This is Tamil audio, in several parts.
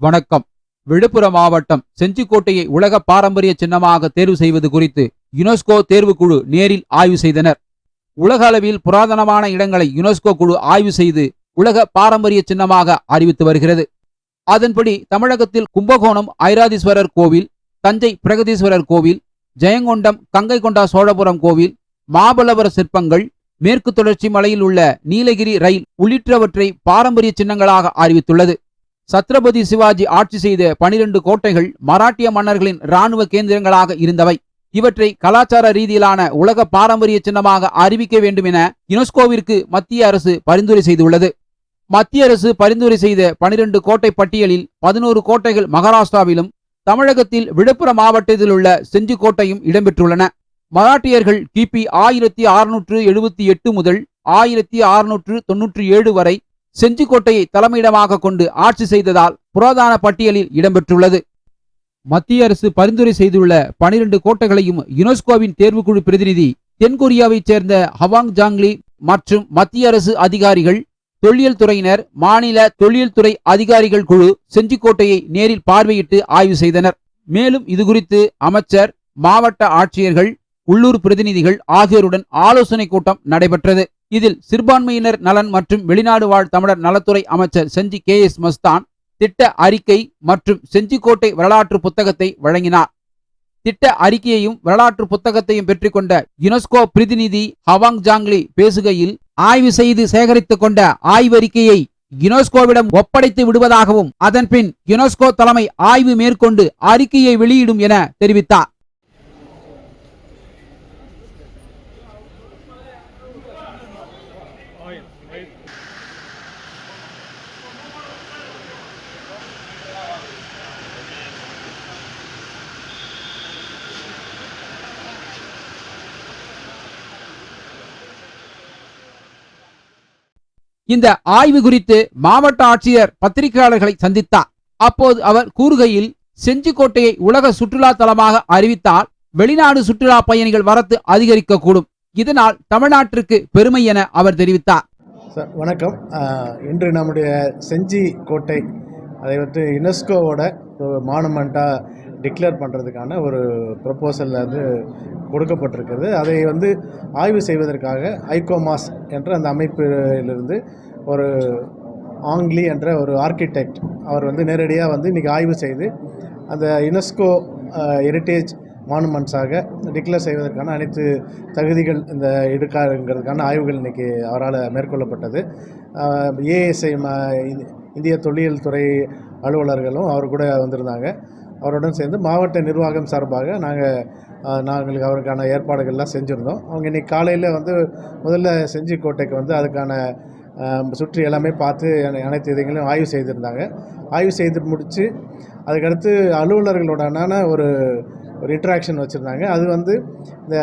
வணக்கம். விழுப்புரம் மாவட்டம் செஞ்சிக்கோட்டையை உலக பாரம்பரிய சின்னமாக தேர்வு செய்வது குறித்து யுனெஸ்கோ தேர்வுக்குழு நேரில் ஆய்வு செய்தனர். உலக அளவில் புராதனமான இடங்களை யுனெஸ்கோ குழு ஆய்வு செய்து உலக பாரம்பரிய சின்னமாக அறிவித்து வருகிறது. அதன்படி தமிழகத்தில் கும்பகோணம் ஐராதீஸ்வரர் கோவில் தஞ்சை பிரகதீஸ்வரர் கோவில் ஜெயங்கொண்டம் கங்கை கொண்டா சோழபுரம் கோவில் மாபலவர சிற்பங்கள் மேற்கு தொடர்ச்சி மலையில் உள்ள நீலகிரி ரயில் உள்ளிட்டவற்றை பாரம்பரிய சின்னங்களாக அறிவித்துள்ளது. சத்ரபதி சிவாஜி ஆட்சி செய்த பனிரெண்டு கோட்டைகள் மராட்டிய மன்னர்களின் இராணுவ கேந்திரங்களாக இருந்தவை. இவற்றை கலாச்சார ரீதியிலான உலக பாரம்பரிய சின்னமாக அறிவிக்க வேண்டும் என யுனெஸ்கோவிற்கு மத்திய அரசு பரிந்துரை செய்துள்ளது. மத்திய அரசு பரிந்துரை செய்த பனிரெண்டு கோட்டை பட்டியலில் பதினோரு கோட்டைகள் மகாராஷ்டிராவிலும் தமிழகத்தில் விழுப்புரம் மாவட்டத்தில் உள்ள செஞ்சிக்கோட்டையும் இடம்பெற்றுள்ளன. மராட்டியர்கள் கிபி ஆயிரத்தி அறுநூற்று எழுபத்தி எட்டு முதல் ஆயிரத்தி அறுநூற்று தொன்னூற்றி ஏழு வரை செஞ்சிக்கோட்டையை தலைமையிடமாக கொண்டு ஆட்சி செய்ததால் புராதான பட்டியலில் இடம்பெற்றுள்ளது. மத்திய அரசு பரிந்துரை செய்துள்ள பனிரெண்டு கோட்டைகளையும் யுனெஸ்கோவின் தேர்வுக்குழு பிரதிநிதி தென்கொரியாவைச் சேர்ந்த ஹவாங் ஜாங்லி மற்றும் மத்திய அரசு அதிகாரிகள் தொல்லியல் துறையினர் மாநில தொல்லியல் துறை அதிகாரிகள் குழு செஞ்சிக்கோட்டையை நேரில் பார்வையிட்டு ஆய்வு செய்தனர். மேலும் இதுகுறித்து அமைச்சர் மாவட்ட ஆட்சியர்கள் உள்ளூர் பிரதிநிதிகள் ஆகியோருடன் ஆலோசனை கூட்டம் நடைபெற்றது. இதில் சிறுபான்மையினர் நலன் மற்றும் வெளிநாடு வாழ் தமிழர் நலத்துறை அமைச்சர் செஞ்சி கே எஸ் மஸ்தான் திட்ட அறிக்கை மற்றும் செஞ்சிக்கோட்டை வரலாற்று புத்தகத்தை வழங்கினார். திட்ட அறிக்கையையும் வரலாற்று புத்தகத்தையும் பெற்றுக்கொண்ட யுனெஸ்கோ பிரதிநிதி ஹவாங் ஜாங்லி பேசுகையில் ஆய்வு செய்து சேகரித்துக் கொண்ட ஆய்வறிக்கையை யுனெஸ்கோவிடம் ஒப்படைத்து விடுவதாகவும் அதன்பின் யுனெஸ்கோ தலைமை ஆய்வு மேற்கொண்டு அறிக்கையை வெளியிடும் என தெரிவித்தார். இந்த ஆய்வு குறித்து மாவட்ட ஆட்சியர் பத்திரிகையாளர்களை சந்தித்தார். அப்போது அவர் கூறுகையில் செஞ்சிக்கோட்டையை உலக சுற்றுலா தலமாக அறிவித்தால் வெளிநாடு சுற்றுலா பயணிகள் வரத்து அதிகரிக்கக்கூடும். இதனால் தமிழ்நாட்டிற்கு பெருமை என அவர் தெரிவித்தார். சார் வணக்கம். இன்று நம்முடைய செஞ்சி கோட்டை அதை வந்து யுனெஸ்கோவோட மானுமெண்ட்டாக டிக்ளேர் பண்ணுறதுக்கான ஒரு ப்ரொப்போசல் வந்து கொடுக்கப்பட்டிருக்கிறது. அதை வந்து ஆய்வு செய்வதற்காக ஐகோமாஸ் என்ற அந்த அமைப்பிலிருந்து ஒரு ஆங்லி என்ற ஒரு ஆர்கிடெக்ட் அவர் வந்து நேரடியாக வந்து இன்றைக்கி ஆய்வு செய்து அந்த யுனெஸ்கோ ஹெரிட்டேஜ் மானுமெண்ட்ஸாக டிக்ளேர் செய்வதற்கான அனைத்து தகுதிகள் இந்த எடுக்காருங்கிறதுக்கான ஆய்வுகள் இன்றைக்கி அவரால் மேற்கொள்ளப்பட்டது. ஏஎஸ்ஐ இந்திய தொல்லியல் துறை அலுவலர்களும் அவர் கூட வந்திருந்தாங்க. அவருடன் சேர்ந்து மாவட்ட நிர்வாகம் சார்பாக நாங்கள் நாங்கள் அவருக்கான ஏற்பாடுகள்லாம் செஞ்சுருந்தோம். அவங்க இன்றைக்கி காலையில் வந்து முதல்ல செஞ்சி கோட்டைக்கு வந்து அதுக்கான சுற்றி எல்லாமே பார்த்து அனை- அனைத்து இதைகளையும் ஆய்வு செய்திருந்தாங்க. ஆய்வு செய்து முடித்து அதுக்கடுத்து அலுவலர்களோடனான ஒரு ஒரு இன்ட்ராக்ஷன் வச்சுருந்தாங்க. அது வந்து இந்த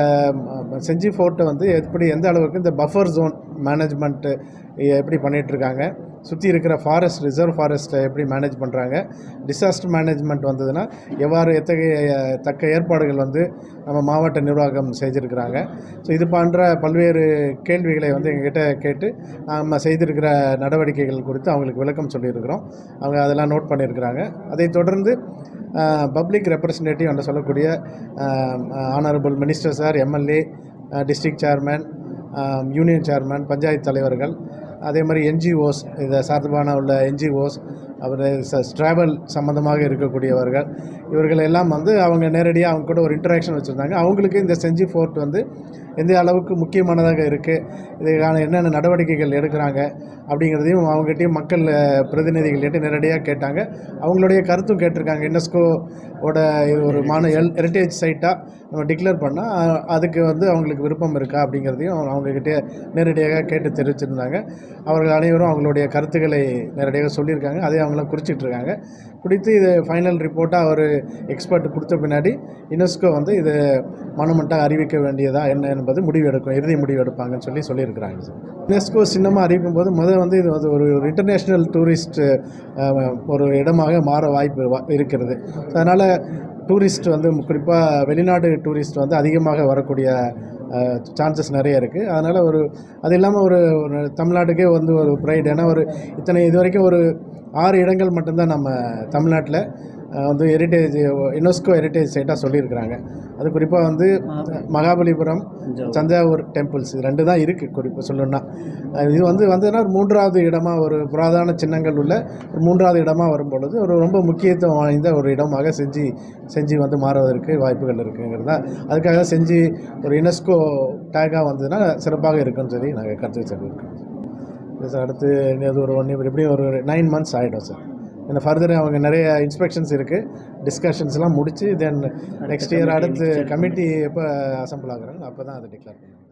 செஞ்சி ஃபோர்ட்டை வந்து எப்படி எந்த அளவுக்கு இந்த பஃபர் ஜோன் மேனேஜ்மெண்ட்டு எப்படி பண்ணிகிட்ருக்காங்க சுற்றி இருக்கிற ஃபாரஸ்ட் ரிசர்வ் ஃபாரஸ்ட்டை எப்படி மேனேஜ் பண்ணுறாங்க டிசாஸ்டர் மேனேஜ்மெண்ட் வந்ததுன்னா எவ்வாறு எத்தகைய தக்க ஏற்பாடுகள் வந்து நம்ம மாவட்ட நிர்வாகம் செஞ்சுருக்கிறாங்க ஸோ இது போன்ற பல்வேறு கேள்விகளை வந்து எங்ககிட்ட கேட்டு நம்ம செய்திருக்கிற நடவடிக்கைகள் குறித்து அவங்களுக்கு விளக்கம் சொல்லியிருக்கிறோம். அவங்க அதெல்லாம் நோட் பண்ணியிருக்கிறாங்க. அதை தொடர்ந்து பப்ளிக் ரெப்ரசன்டேட்டிவ் என்று சொல்லக்கூடிய honourable minister sir MLA district chairman union chairman panchayat தலைவர்கள் அதே மாதிரி என்ஜிஓஸ் இதை சார்பான உள்ள என்ஜிஓஸ் அவர் ட்ராவல் சம்மந்தமாக இருக்கக்கூடியவர்கள். இவர்கள் எல்லாம் வந்து அவங்க நேரடியாக அவங்க கூட ஒரு இன்டராக்ஷன் வச்சுருந்தாங்க. அவங்களுக்கு இந்த செஞ்சி ஃபோர்ட் வந்து எந்த அளவுக்கு முக்கியமானதாக இருக்குது இதுக்கான என்னென்ன நடவடிக்கைகள் எடுக்கிறாங்க? அப்படிங்கிறதையும் அவங்ககிட்டயும் மக்கள் பிரதிநிதிகள்கிட்ட நேரடியாக கேட்டாங்க. அவங்களுடைய கருத்தும் கேட்டிருக்காங்க. யுனெஸ்கோவோட ஒரு மான எல் ஹெரிட்டேஜ் சைட்டாக நம்ம டிக்ளேர் பண்ணால் அதுக்கு வந்து அவங்களுக்கு விருப்பம் இருக்கா? அப்படிங்கிறதையும் அவங்கக்கிட்ட நேரடியாக கேட்டு தெரிவிச்சிருந்தாங்க. அவர்கள் அனைவரும் அவங்களுடைய கருத்துக்களை நேரடியாக சொல்லியிருக்காங்க. அதை அவங்களாம் குறிச்சிட்ருக்காங்க. குறித்து இது ஃபைனல் ரிப்போர்ட்டாக ஒரு எக்ஸ்பர்ட் கொடுத்த பின்னாடி யுனெஸ்கோ வந்து இது மனமட்டாக அறிவிக்க வேண்டியதா என்ன என்பது முடிவு எடுக்கும் இறுதி முடிவு எடுப்பாங்கன்னு சொல்லி சொல்லியிருக்கிறாங்க சார். யுனெஸ்கோ சின்னமாக அறிவிக்கும் போது முதல் வந்து இது வந்து ஒரு இன்டர்நேஷ்னல் டூரிஸ்ட் ஒரு இடமாக மாற வாய்ப்பு வா- இருக்கிறது. அதனால் டூரிஸ்ட் வந்து குறிப்பாக வெளிநாடு டூரிஸ்ட் வந்து அதிகமாக வரக்கூடிய சான்சஸ் நிறைய இருக்குது அதனால் ஒரு அது இல்லாமல் ஒரு ஒரு தமிழ்நாட்டுக்கே வந்து ஒரு ப்ரைட் ஏன்னா ஒரு இத்தனை இது வரைக்கும் ஒரு ஆறு இடங்கள் மட்டும்தான் நம்ம தமிழ்நாட்டில். வந்து ஹெரிட்டேஜ் யுனெஸ்கோ ஹெரிட்டேஜ் சைட்டாக சொல்லியிருக்கிறாங்க. அது குறிப்பாக வந்து மகாபலிபுரம் தஞ்சாவூர் டெம்பிள்ஸ் இது ரெண்டு தான் இருக்குது குறிப்பாக சொல்லணும்னா. இது வந்து வந்ததுன்னா ஒரு மூன்றாவது இடமா ஒரு புராதன சின்னங்கள் உள்ள ஒரு மூன்றாவது இடமா வரும் பொழுது ஒரு ரொம்ப முக்கியத்துவம் வாய்ந்த ஒரு இடமாக செஞ்சு செஞ்சு வந்து மாறுவதற்கு வாய்ப்புகள் இருக்குங்கிறது. தான் அதுக்காக செஞ்சு ஒரு யுனெஸ்கோ டேக்காக வந்ததுன்னா சிறப்பாக இருக்குன்னு சொல்லி நாங்கள் கருத்து சொல்லியிருக்கோம் இல்லை சார் அடுத்து ஒரு ஒன் எப்படியும் ஒரு நைன் மந்த்ஸ் ஆகிடும் சார். ஏன்னா ஃபர்தர் அவங்க நிறைய இன்ஸ்பெக்ஷன்ஸ் இருக்குது டிஸ்கஷன்ஸ்லாம் முடிச்சு தென் நெக்ஸ்ட் இயர் அடுத்து கமிட்டி எப்போ அசம்பிள் ஆகுறாங்க அப்போ தான் அதை டிக்ளேர் பண்ணுவாங்க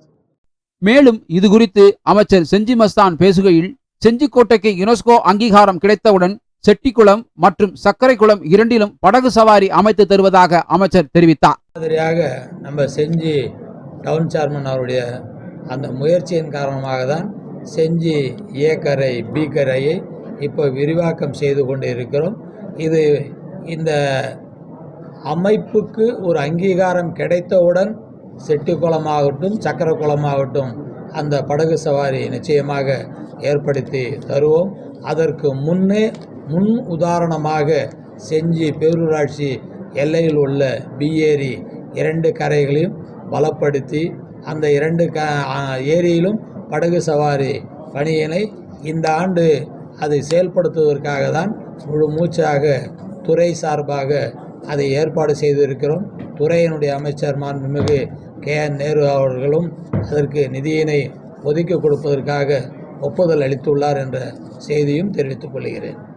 மேலும் இது குறித்து அமைச்சர் செஞ்சி மஸ்தான் பேசுகையில் செஞ்சிக்கோட்டைக்கு யுனெஸ்கோ அங்கீகாரம் கிடைத்தவுடன் செட்டிக்குளம் மற்றும் சர்க்கரைக்குளம் இரண்டிலும் படகு சவாரி அமைத்து தருவதாக அமைச்சர் தெரிவித்தார். மாதிரியாக நம்ம செஞ்சி டவுன் சேர்மன் அவருடைய அந்த முயற்சியின் காரணமாக தான் செஞ்சி ஏ கரை பி கரையை இப்போ விரிவாக்கம் செய்து கொண்டு இருக்கிறோம் இது இந்த அமைப்புக்கு ஒரு அங்கீகாரம் கிடைத்தவுடன் செட்டிக்குளமாகட்டும் சக்கரக்குளமாகட்டும் அந்த படகு சவாரி நிச்சயமாக ஏற்படுத்தி தருவோம். அதற்கு முன்னே முன் உதாரணமாக செஞ்சி பேரூராட்சி எல்லையில் உள்ள பிஏரி இரண்டு கரைகளையும் பலப்படுத்தி அந்த இரண்டு க ஏரியிலும் படகு சவாரி பணியினை இந்த ஆண்டு அதை செயல்படுத்துவதற்காக தான் முழு மூச்சாக துறை சார்பாக அதை ஏற்பாடு செய்திருக்கிறோம். துறையினுடைய அமைச்சர் மாண்புமிகு கே. என். நேரு அவர்களும் அதற்கு நிதியினை ஒதுக்கி கொடுப்பதற்காக ஒப்புதல் அளித்துள்ளார் என்ற செய்தியும் தெரிவித்துக் கொள்கிறேன்.